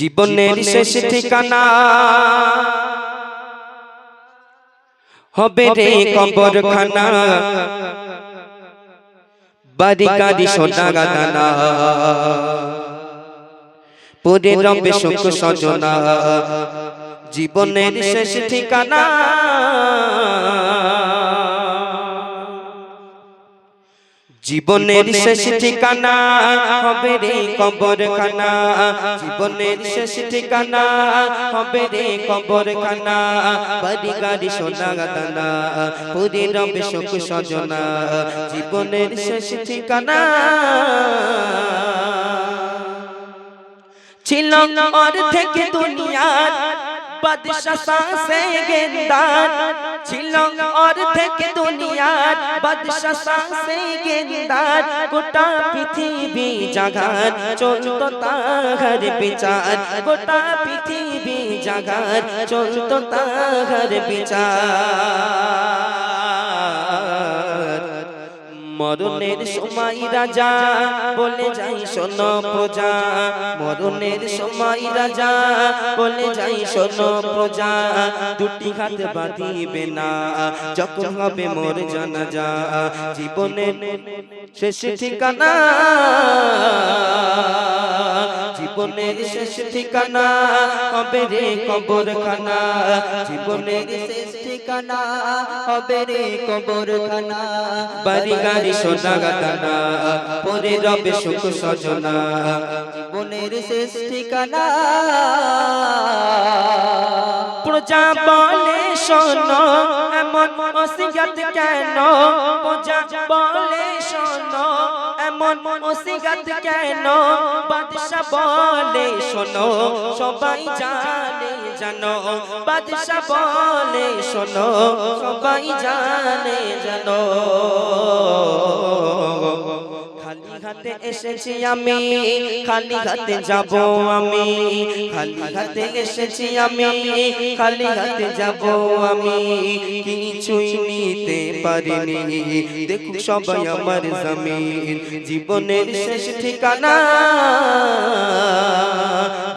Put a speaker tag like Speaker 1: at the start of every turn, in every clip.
Speaker 1: জীবনের শেষ ঠিকানা হবে রে কবরখানা। বাড়ি গাড়ি সোনা গাদানা পরে রবে সুখ সজনা। জীবনের শেষ ঠিকানা। জীবনের শেষ ঠিকানা হবে রে কবরখানা। জীবনের শেষ ঠিকানা হবে রে কবরখানা। বাড়ি গাড়ি সোনা গাদানা। পুরী রবে সুখ সজনা। জীবনের শেষ ঠিকানা। ছিল অর্ধেক দুনিয়ার বাদশা সাসে গেন্দার। ছিল অর্ধেক দুনিয়ার বাদশা সাসে গেন্দার। গোটা পৃথিবী জাগার, চলত তাহার বিচার। গোটা পৃথিবী জাগার, চলত তাহার বিচার। মরণের সময় রাজা বলে যাই শোনো প্রজা। মরণের সময় রাজা বলে যাই শোনো প্রজা। দুটি হাত বাঁধিবে না। যখন হবে মোর জানাজা। জীবনের শেষ ঠিকানা। জীবনের শেষ ঠিকানা হবে রে কবরখানা। জীবনের শেষ
Speaker 2: ঠিকানা হবে রে কবরখানা।
Speaker 1: বাড়ি গাড়ি সোনা গাদানা পরে রবে সুখ সজনা।
Speaker 2: জীবনের শেষ ঠিকানা।
Speaker 1: প্রজা বলে শোনো এমন অসিগত কেন? প্রজা বলে শোনো এমন অসিগত কেন? বাদশা বলে, শোনো, সবাই জানে, জানো। বাদশা বলে, শোনো, সবাই জানে, জানো। হাতে এসেছি আমি খালি হাতে যাব আমি খালি হাতে এসেছি আমি খালি হাতে যাব আমি কিছুই নিতে পারিনি। দেখুক সবাই আমার জমিন জীবনের শেষ ঠিকানা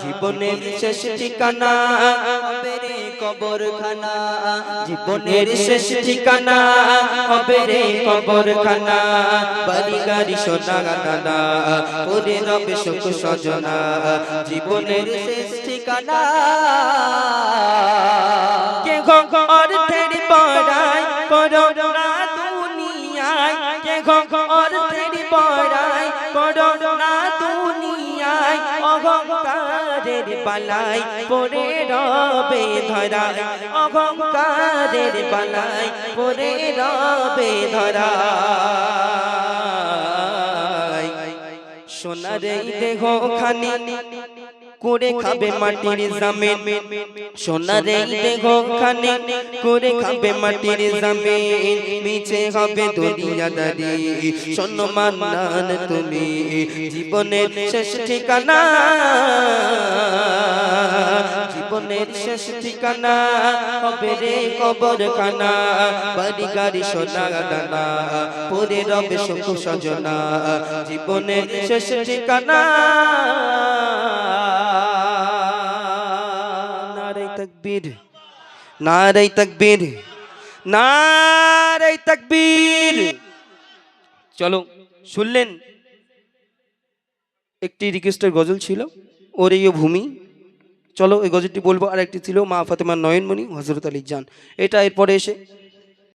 Speaker 1: জীবনের শেষ ঠিকানা
Speaker 2: কবরখানা।
Speaker 1: জীবনের শেষ ঠিকানা হবে রে কবরখানা। বাড়ি গাড়ি সোনা গাদানা পরে রবে সুখ সজনা। জীবনের
Speaker 2: শেষ ঠিকানা।
Speaker 1: কে গো অর্থের করো না দুনিয়ায়? কে গো অহংকারের বালাই পড়ে রবে ধরায় অহংকারের বালাই পড়ে রবে ধরায় সোনার দেহ খানি করে খাবে মাটির জামিন। সোনার দেহ খানি করে খাবে মাটির জামিন। মিছে হবে দুনিয়াদারি। নান তুমি। জীবনের শেষ ঠিকানা জীবনের শেষ ঠিকানা, হবে রে কবরখানা। বাড়ি গাড়ি সোনা দানা, পরে রবে সুখ সজনা। জীবনের শেষ ঠিকানা। নারে তকবীর নারে তকবীর নারে তকবীর। চলো, শুনলেন, একটি রিকোয়েস্টের গজল ছিল, ওর এই ভূমি। চলো, এই গজেটটি বলব। আর একটি ছিল মা ফাতেমার নয়নমণি হজরত আলী জান। এটা এরপরে এসে